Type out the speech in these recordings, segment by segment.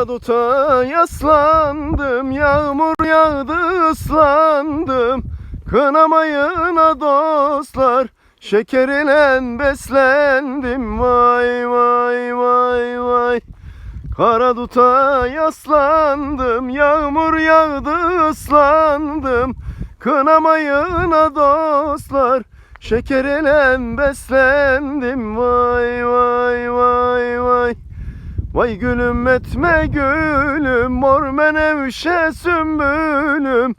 Kara duta yaslandım, yağmur yağdı ıslandım. Kınamayına dostlar, şeker ile beslendim. Vay vay vay vay. Kara duta yaslandım, yağmur yağdı ıslandım. Kınamayına dostlar, şeker ile beslendim. Vay vay vay vay. Vay gülüm etme gülüm, mor menevşe sümbülüm.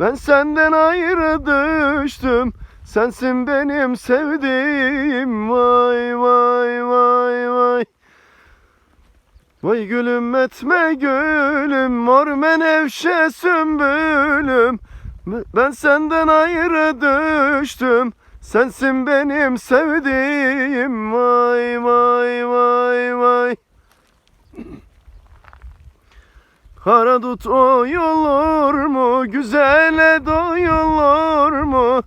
Ben senden ayrı düştüm, sensin benim sevdiğim. Vay vay vay vay. Vay gülüm etme gülüm, mor menevşe sümbülüm. Ben senden ayrı düştüm, sensin benim sevdiğim. Vay vay vay vay. Kara dut oyulur mu? Güzele doyulur mu?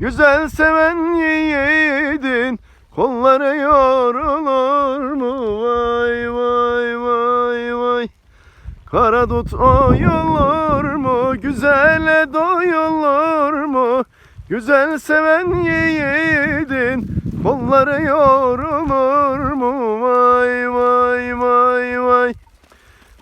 Güzel seven yiğidin kolları yorulur mu? Vay vay vay vay. Kara dut oyulur mu? Güzele doyulur mu? Güzel seven yiğidin kolları yorulur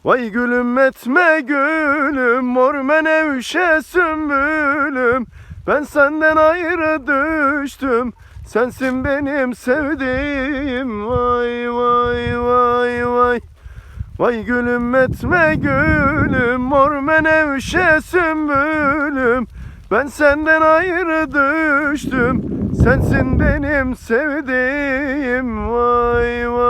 Vay gülüm etme gülüm mor menevşe sümbülüm. Ben senden ayrı düştüm sensin benim sevdiğim. Vay vay vay vay. Vay gülüm etme gülüm mor menevşe sümbülüm. Ben senden ayrı düştüm sensin benim sevdiğim. Vay vay